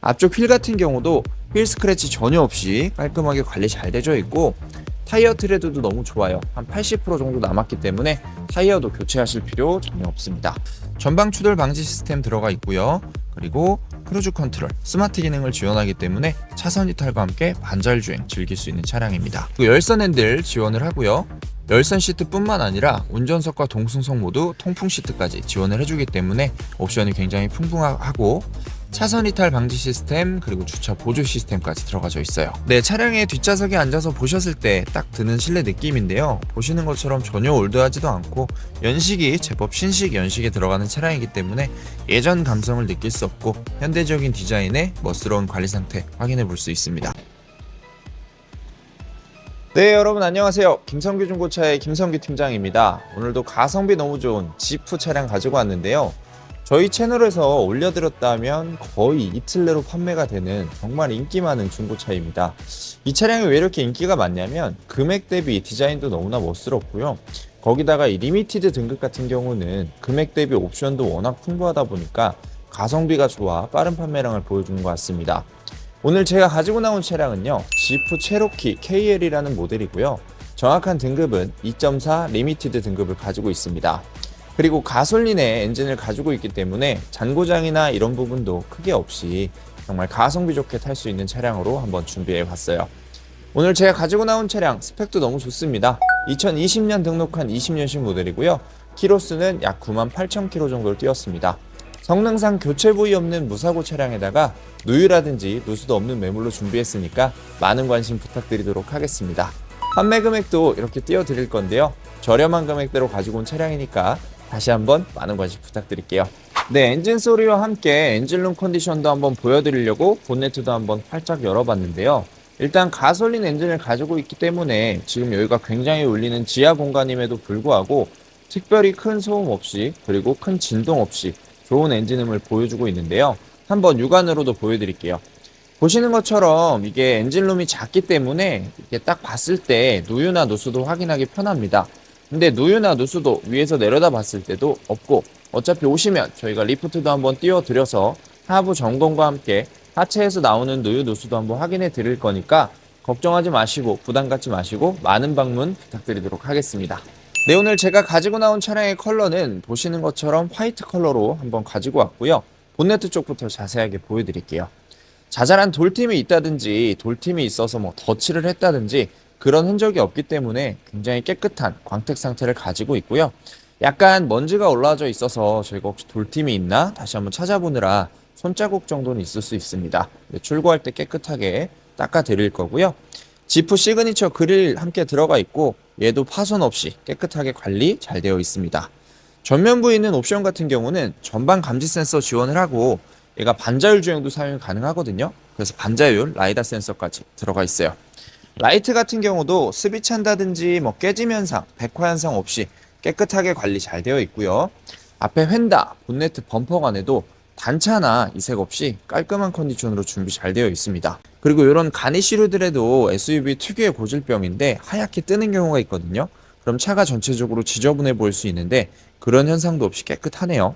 앞쪽 휠 같은 경우도 휠 스크래치 전혀 없이 깔끔하게 관리 잘 되어 있고 타이어 트레드도 너무 좋아요. 한 80% 정도 남았기 때문에 타이어도 교체하실 필요 전혀 없습니다. 전방 추돌 방지 시스템 들어가 있고요. 그리고 크루즈 컨트롤, 스마트 기능을 지원하기 때문에 차선 이탈과 함께 반자율 주행 즐길 수 있는 차량입니다. 그리고 열선 핸들 지원을 하고요. 열선 시트뿐만 아니라 운전석과 동승석 모두 통풍 시트까지 지원을 해주기 때문에 옵션이 굉장히 풍부하고 차선 이탈 방지 시스템 그리고 주차 보조 시스템까지 들어가져 있어요. 네, 차량의 뒷좌석에 앉아서 보셨을 때 딱 드는 실내 느낌인데요. 보시는 것처럼 전혀 올드하지도 않고 연식이 제법 신식 연식에 들어가는 차량이기 때문에 예전 감성을 느낄 수 없고 현대적인 디자인의 멋스러운 관리 상태 확인해 볼 수 있습니다. 네 여러분 안녕하세요 김성규 중고차의 김성규 팀장입니다 오늘도 가성비 너무 좋은 지프 차량 가지고 왔는데요 저희 채널에서 올려드렸다면 거의 이틀 내로 판매가 되는 정말 인기 많은 중고차입니다. 이 차량이 왜 이렇게 인기가 많냐면 금액 대비 디자인도 너무나 멋스럽고요. 거기다가 이 리미티드 등급 같은 경우는 금액 대비 옵션도 워낙 풍부하다 보니까 가성비가 좋아 빠른 판매량을 보여주는 것 같습니다. 오늘 제가 가지고 나온 차량은요 지프 체로키 KL이라는 모델이고요. 정확한 등급은 2.4 리미티드 등급을 가지고 있습니다 그리고 가솔린의 엔진을 가지고 있기 때문에 잔고장이나 이런 부분도 크게 없이 정말 가성비 좋게 탈 수 있는 차량으로 한번 준비해 봤어요 오늘 제가 가지고 나온 차량 스펙도 너무 좋습니다 2020년 등록한 20년식 모델이고요 키로수는 약 9만 8천 킬로 정도를 뛰었습니다 성능상 교체 부위 없는 무사고 차량에다가 누유라든지 누수도 없는 매물로 준비했으니까 많은 관심 부탁드리도록 하겠습니다. 판매 금액도 이렇게 띄워드릴 건데요. 저렴한 금액대로 가지고 온 차량이니까 다시 한번 많은 관심 부탁드릴게요. 네, 엔진 소리와 함께 엔진룸 컨디션도 한번 보여드리려고 본네트도 한번 활짝 열어봤는데요. 일단 가솔린 엔진을 가지고 있기 때문에 지금 여기가 굉장히 울리는 지하 공간임에도 불구하고 특별히 큰 소음 없이 그리고 큰 진동 없이 좋은 엔진음을 보여주고 있는데요. 한번 육안으로도 보여드릴게요. 보시는 것처럼 이게 엔진룸이 작기 때문에 이게 딱 봤을 때 누유나 누수도 확인하기 편합니다. 근데 누유나 누수도 위에서 내려다 봤을 때도 없고 어차피 오시면 저희가 리프트도 한번 띄워드려서 하부 점검과 함께 하체에서 나오는 누유 누수도 한번 확인해 드릴 거니까 걱정하지 마시고 부담 갖지 마시고 많은 방문 부탁드리도록 하겠습니다. 네, 오늘 제가 가지고 나온 차량의 컬러는 보시는 것처럼 화이트 컬러로 한번 가지고 왔고요. 본네트 쪽부터 자세하게 보여드릴게요. 자잘한 돌팀이 있다든지 돌팀이 있어서 뭐 덧칠을 했다든지 그런 흔적이 없기 때문에 굉장히 깨끗한 광택 상태를 가지고 있고요. 약간 먼지가 올라져 있어서 저희가 혹시 돌팀이 있나 다시 한번 찾아보느라 손자국 정도는 있을 수 있습니다. 네, 출고할 때 깨끗하게 닦아 드릴 거고요. 지프 시그니처 그릴 함께 들어가 있고 얘도 파손 없이 깨끗하게 관리 잘 되어 있습니다. 전면부에 있는 옵션 같은 경우는 전방 감지 센서 지원을 하고 얘가 반자율 주행도 사용이 가능하거든요. 그래서 반자율 라이다 센서까지 들어가 있어요. 라이트 같은 경우도 스비 찬다든지 뭐 깨짐 현상, 백화 현상 없이 깨끗하게 관리 잘 되어 있고요. 앞에 휀다, 본네트 범퍼관에도 단차나 이색 없이 깔끔한 컨디션으로 준비 잘 되어 있습니다. 그리고 이런 가니시류들에도 SUV 특유의 고질병인데 하얗게 뜨는 경우가 있거든요. 그럼 차가 전체적으로 지저분해 보일 수 있는데 그런 현상도 없이 깨끗하네요.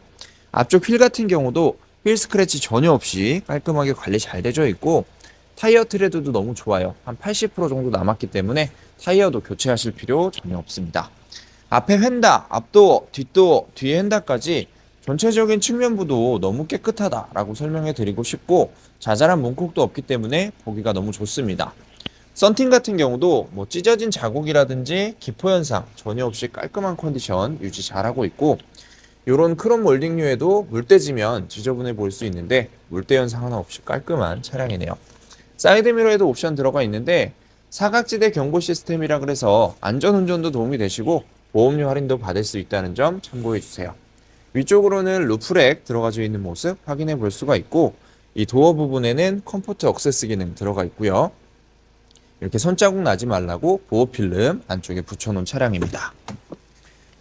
앞쪽 휠 같은 경우도 휠 스크래치 전혀 없이 깔끔하게 관리 잘 되어 있고 타이어 트레드도 너무 좋아요. 한 80% 정도 남았기 때문에 타이어도 교체하실 필요 전혀 없습니다. 앞에 휀다, 앞도어, 뒷도어, 뒤에 휀다까지 전체적인 측면부도 너무 깨끗하다라고 설명해 드리고 싶고 자잘한 문콕도 없기 때문에 보기가 너무 좋습니다. 썬팅 같은 경우도 뭐 찢어진 자국이라든지 기포 현상 전혀 없이 깔끔한 컨디션 유지 잘하고 있고 이런 크롬 몰딩류에도 물때지면 지저분해 보일 수 있는데 물때 현상 하나 없이 깔끔한 차량이네요. 사이드 미러에도 옵션 들어가 있는데 사각지대 경보 시스템이라 그래서 안전운전도 도움이 되시고 보험료 할인도 받을 수 있다는 점 참고해 주세요. 위쪽으로는 루프렉 들어가져 있는 모습 확인해 볼 수가 있고 이 도어 부분에는 컴포트 억세스 기능 들어가 있고요. 이렇게 손자국 나지 말라고 보호 필름 안쪽에 붙여놓은 차량입니다.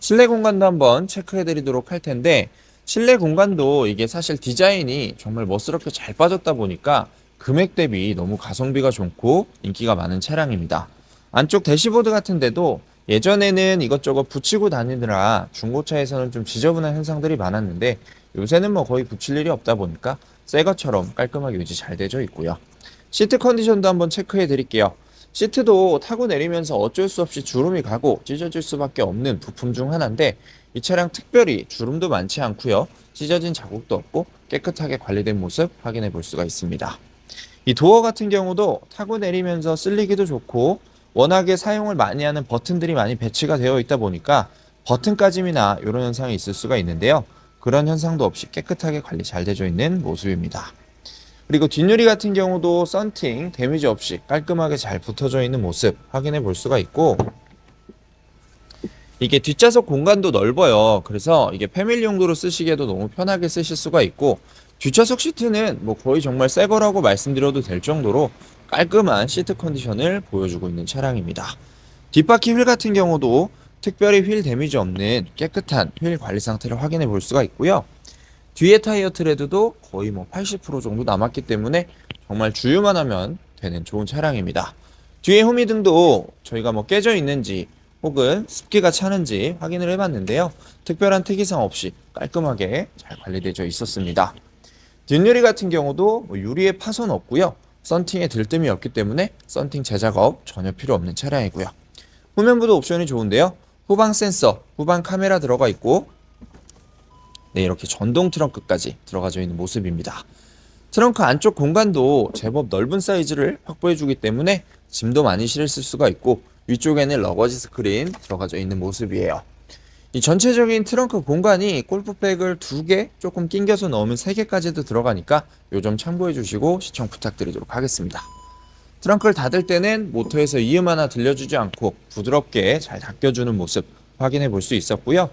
실내 공간도 한번 체크해 드리도록 할 텐데 실내 공간도 이게 사실 디자인이 정말 멋스럽게 잘 빠졌다 보니까 금액 대비 너무 가성비가 좋고 인기가 많은 차량입니다. 안쪽 대시보드 같은 데도 예전에는 이것저것 붙이고 다니느라 중고차에서는 좀 지저분한 현상들이 많았는데 요새는 뭐 거의 붙일 일이 없다 보니까 새 것처럼 깔끔하게 유지 잘 되어 있고요. 시트 컨디션도 한번 체크해 드릴게요. 시트도 타고 내리면서 어쩔 수 없이 주름이 가고 찢어질 수밖에 없는 부품 중 하나인데 이 차량 특별히 주름도 많지 않고요. 찢어진 자국도 없고 깨끗하게 관리된 모습 확인해 볼 수가 있습니다. 이 도어 같은 경우도 타고 내리면서 쓸리기도 좋고 워낙에 사용을 많이 하는 버튼들이 많이 배치가 되어 있다 보니까 버튼 까짐이나 이런 현상이 있을 수가 있는데요. 그런 현상도 없이 깨끗하게 관리 잘 되어 있는 모습입니다. 그리고 뒷유리 같은 경우도 썬팅 데미지 없이 깔끔하게 잘 붙어져 있는 모습 확인해 볼 수가 있고 이게 뒷좌석 공간도 넓어요. 그래서 이게 패밀리 용도로 쓰시기에도 너무 편하게 쓰실 수가 있고 뒷좌석 시트는 뭐 거의 정말 새 거라고 말씀드려도 될 정도로 깔끔한 시트 컨디션을 보여주고 있는 차량입니다. 뒷바퀴 휠 같은 경우도 특별히 휠 데미지 없는 깨끗한 휠 관리 상태를 확인해 볼 수가 있고요. 뒤에 타이어 트레드도 거의 뭐 80% 정도 남았기 때문에 정말 주유만 하면 되는 좋은 차량입니다. 뒤에 후미등도 저희가 뭐 깨져 있는지 혹은 습기가 차는지 확인을 해봤는데요. 특별한 특이사항 없이 깔끔하게 잘 관리되어 있었습니다. 뒷유리 같은 경우도 뭐 유리에 파손 없고요. 썬팅에 들뜸이 없기 때문에 썬팅 재작업 전혀 필요 없는 차량이고요. 후면부도 옵션이 좋은데요. 후방 센서, 후방 카메라 들어가 있고 네, 이렇게 전동 트렁크까지 들어가져 있는 모습입니다. 트렁크 안쪽 공간도 제법 넓은 사이즈를 확보해 주기 때문에 짐도 많이 실을 수가 있고 위쪽에는 러거지 스크린 들어가져 있는 모습이에요. 이 전체적인 트렁크 공간이 골프백을 두 개 조금 낑겨서 넣으면 세 개까지도 들어가니까 요 점 참고해 주시고 시청 부탁드리도록 하겠습니다. 트렁크를 닫을 때는 모터에서 이음 하나 들려주지 않고 부드럽게 잘 닫혀주는 모습 확인해 볼 수 있었고요.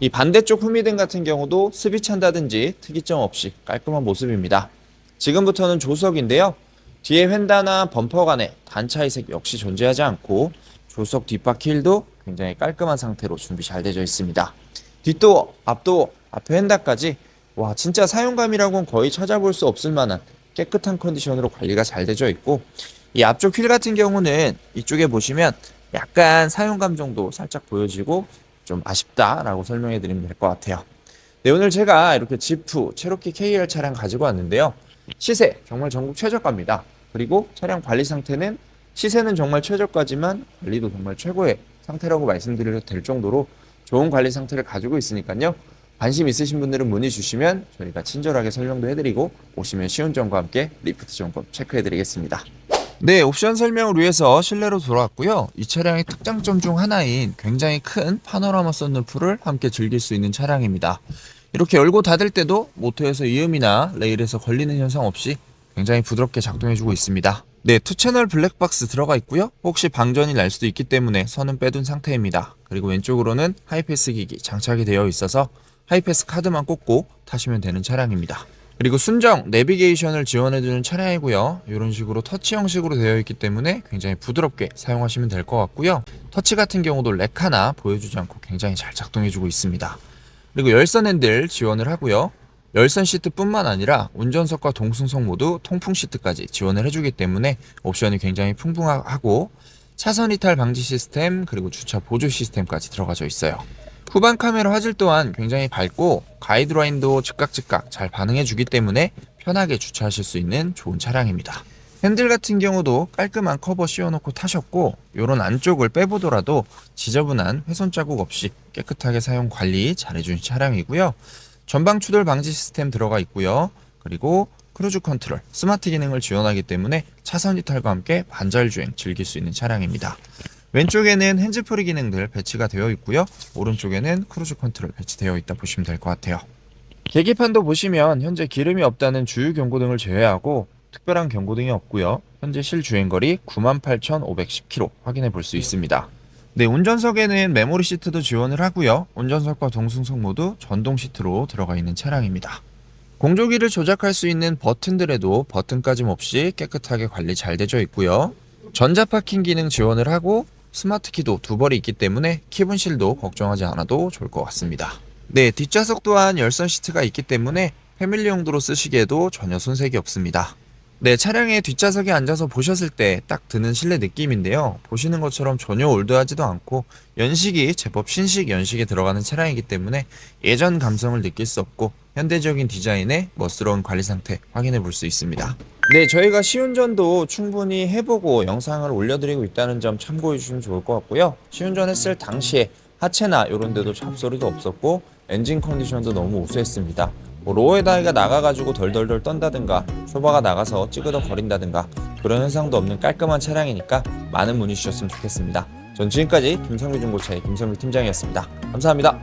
이 반대쪽 후미등 같은 경우도 습이 찬다든지 특이점 없이 깔끔한 모습입니다. 지금부터는 조석인데요. 뒤에 휀다나 범퍼 간에 단차 이색 역시 존재하지 않고 조석 뒷바퀴 힐도 굉장히 깔끔한 상태로 준비 잘 되어 있습니다. 뒷도어, 앞도어, 앞에 휀다까지 와 진짜 사용감이라고는 거의 찾아볼 수 없을 만한 깨끗한 컨디션으로 관리가 잘 되어 있고 이 앞쪽 휠 같은 경우는 이쪽에 보시면 약간 사용감 정도 살짝 보여지고 좀 아쉽다라고 설명해 드리면 될 것 같아요. 네, 오늘 제가 이렇게 지프 체로키 KR 차량 가지고 왔는데요. 시세 정말 전국 최저가입니다. 그리고 차량 관리 상태는 시세는 정말 최저가지만 관리도 정말 최고의 상태라고 말씀드려도 될 정도로 좋은 관리 상태를 가지고 있으니까요. 관심 있으신 분들은 문의 주시면 저희가 친절하게 설명도 해드리고 오시면 쉬운 점과 함께 리프트 점검 체크해드리겠습니다. 네, 옵션 설명을 위해서 실내로 돌아왔고요. 이 차량의 특장점 중 하나인 굉장히 큰 파노라마 썬루프를 함께 즐길 수 있는 차량입니다. 이렇게 열고 닫을 때도 모터에서 이음이나 레일에서 걸리는 현상 없이 굉장히 부드럽게 작동해주고 있습니다. 네, 투 채널 블랙박스 들어가 있고요. 혹시 방전이 날 수도 있기 때문에 선은 빼둔 상태입니다. 그리고 왼쪽으로는 하이패스 기기 장착이 되어 있어서 하이패스 카드만 꽂고 타시면 되는 차량입니다. 그리고 순정 내비게이션을 지원해주는 차량이고요. 이런 식으로 터치 형식으로 되어 있기 때문에 굉장히 부드럽게 사용하시면 될 것 같고요. 터치 같은 경우도 렉 하나 보여주지 않고 굉장히 잘 작동해주고 있습니다. 그리고 열선 핸들 지원을 하고요. 열선 시트뿐만 아니라 운전석과 동승석 모두 통풍 시트까지 지원을 해주기 때문에 옵션이 굉장히 풍부하고 차선 이탈 방지 시스템 그리고 주차 보조 시스템까지 들어가져 있어요. 후방 카메라 화질 또한 굉장히 밝고 가이드라인도 즉각 즉각 잘 반응해 주기 때문에 편하게 주차하실 수 있는 좋은 차량입니다. 핸들 같은 경우도 깔끔한 커버 씌워놓고 타셨고 이런 안쪽을 빼보더라도 지저분한 훼손 자국 없이 깨끗하게 사용 관리 잘해준 차량이고요. 전방 추돌 방지 시스템 들어가 있고요. 그리고 크루즈 컨트롤, 스마트 기능을 지원하기 때문에 차선 이탈과 함께 반절 주행 즐길 수 있는 차량입니다. 왼쪽에는 핸즈프리 기능들 배치가 되어 있고요. 오른쪽에는 크루즈 컨트롤 배치되어 있다 보시면 될 것 같아요. 계기판도 보시면 현재 기름이 없다는 주유 경고등을 제외하고 특별한 경고등이 없고요. 현재 실주행거리 98,510km 확인해 볼 수 있습니다. 네, 운전석에는 메모리 시트도 지원을 하고요. 운전석과 동승석 모두 전동 시트로 들어가 있는 차량입니다. 공조기를 조작할 수 있는 버튼들에도 버튼까짐 없이 깨끗하게 관리 잘 되어 있고요. 전자 파킹 기능 지원을 하고 스마트 키도 두 벌이 있기 때문에 키 분실도 걱정하지 않아도 좋을 것 같습니다. 네, 뒷좌석 또한 열선 시트가 있기 때문에 패밀리 용도로 쓰시기에도 전혀 손색이 없습니다. 네, 차량의 뒷좌석에 앉아서 보셨을 때 딱 드는 실내 느낌인데요. 보시는 것처럼 전혀 올드하지도 않고 연식이 제법 신식 연식에 들어가는 차량이기 때문에 예전 감성을 느낄 수 없고 현대적인 디자인의 멋스러운 관리 상태 확인해 볼 수 있습니다. 네, 저희가 시운전도 충분히 해보고 영상을 올려드리고 있다는 점 참고해 주시면 좋을 것 같고요. 시운전 했을 당시에 하체나 이런 데도 잡소리도 없었고 엔진 컨디션도 너무 우수했습니다. 뭐 로에다이가 나가가지고 덜덜덜 떤다든가 쇼바가 나가서 찌그러 거린다든가 그런 현상도 없는 깔끔한 차량이니까 많은 문의 주셨으면 좋겠습니다. 전 지금까지 김성규 중고차의 김성규 팀장이었습니다. 감사합니다.